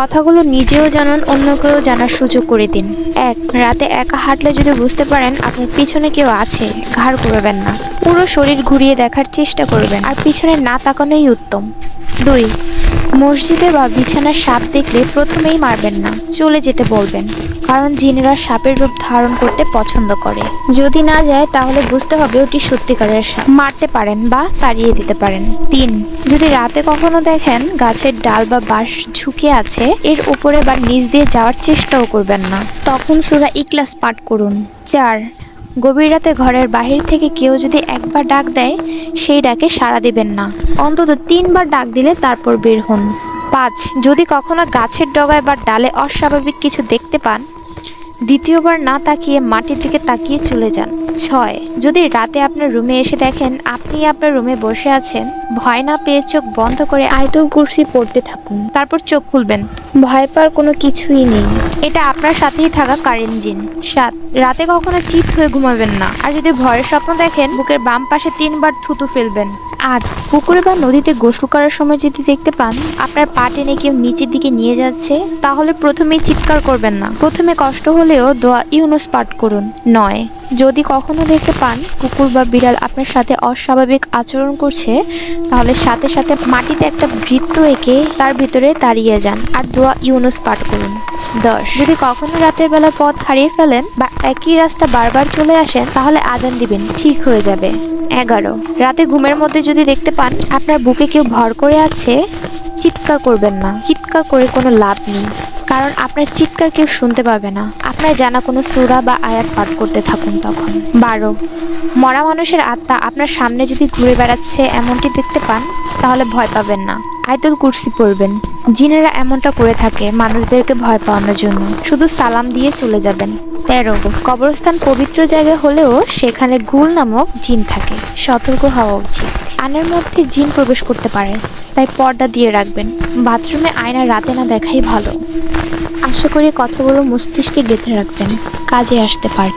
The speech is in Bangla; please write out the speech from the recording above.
কথাগুলো নিজেও জানান, অন্যকেও জানার সুযোগ করে দিন। এক, রাতে একা হাঁটলে যদি বুঝতে পারেন আপনার পিছনে কেউ আছে, ঘাড় করবেন না। পুরো শরীর ঘুরিয়ে দেখার চেষ্টা করবেন, আর পিছনে না তাকানোই উত্তম। দুই, মসজিদে বা বিছানার সাপ দেখলে প্রথমেই মারবেন না, চলে যেতে বলবেন। কারণ জিনেরা সাপের রূপ ধারণ করতে পছন্দ করে। যদি না যায়, তাহলে বুঝতে হবে ওটি সত্যিকারের সাপ। মারতে পারেন বা তাড়িয়ে দিতে পারেন। তিন, যদি রাতে কখনো দেখেন গাছের ডাল বা বাঁশ ঝুঁকে আছে, এর উপরে বা নিচ দিয়ে যাওয়ার চেষ্টাও করবেন না। তখন সুরা ইকলাস পাঠ করুন। চার, গভীর রাতে ঘরের বাহির থেকে কেউ যদি একবার ডাক দেয়, সেই ডাকে সাড়া দিবেন না। অন্তত তিনবার ডাক দিলে তারপর বের হন। পাঁচ, যদি কখনো গাছের ডগায় বা ডালে অস্বাভাবিক কিছু দেখতে পান দ্বিতীয়বার না তাকিয়ে মাটির দিকে তাকিয়ে চলে যান। ছয়, যদি রাতে আপনার রুমে এসে দেখেন আপনি আপনার রুমে বসে আছেন, ভয় না পেয়ে চোখ বন্ধ করে আয়তুল কুরসি পড়তে থাকুন। তারপর চোখ খুলবেন। ভয় পাওয়ার কোনো কিছুই নেই। এটা আপনার সাথেই থাকা কারেন্ট জিন। সাত, রাতে কখনো চিত হয়ে ঘুমাবেন না। আর যদি ভয়ের স্বপ্ন দেখেন, বুকের বাম পাশে তিনবার থুতু ফেলবেন। আট, পুকুরে বা নদীতে গোসল করার সময় যদি দেখতে পান, আপনার পা টেনে কেউ নিচের দিকে নিয়ে যাচ্ছে, তাহলে প্রথমেই চিৎকার করবেন না। প্রথমে কষ্ট হলেও দোয়া ইউনুস পাঠ করুন। নয়, যদি কখনো দেখতে পান কুকুর বা বিড়াল আপনার সাথে অস্বাভাবিক আচরণ করছে, তাহলে সাথে সাথে মাটিতে একটা বৃত্ত এঁকে তার ভিতরে দাঁড়িয়ে যান আর দোয়া ইউনুস পাঠ করুন। দশ, যদি কখনো রাতের বেলা পথ হারিয়ে ফেলেন বা একই রাস্তা বারবার চলে আসেন, তাহলে আজান দিবেন, ঠিক হয়ে যাবে। এগারো, রাতে ঘুমের মধ্যে যদি দেখতে পান আপনার বুকে কেউ ভর করে আছে, চিৎকার করবেন না। চিৎকার করে কোনো লাভ নেই। কারণ আপনার চিৎকার কেউ শুনতে পাবে না। আপনার জানা কোনো সুরা বা আয়াত পাঠ করতে থাকুন তখন। বারো, মরা মানুষের আত্মা আপনার সামনে যদি ঘুরে বেড়াচ্ছে এমনটি দেখতে পান, তাহলে ভয় পাবেন না। আয়তুল কুর্সি পড়বেন। জিনেরা এমনটা করে থাকে, মানুষদেরকে ভয় পাওয়ানোর জন্য। শুধু সালাম দিয়ে চলে যাবেন। তেরো কবরস্থান পবিত্র জায়গা হলেও সেখানে গুল নামক জিন থাকে। সতর্ক হওয়া উচিত। আনের মধ্যে জিন প্রবেশ করতে পারে, তাই পর্দা দিয়ে রাখবেন। বাথরুমে আয়না রাতে না দেখাই ভালো। আশা করি কথাগুলো মস্তিষ্কে গেঁথে রাখবেন। কাজে আসতে পারে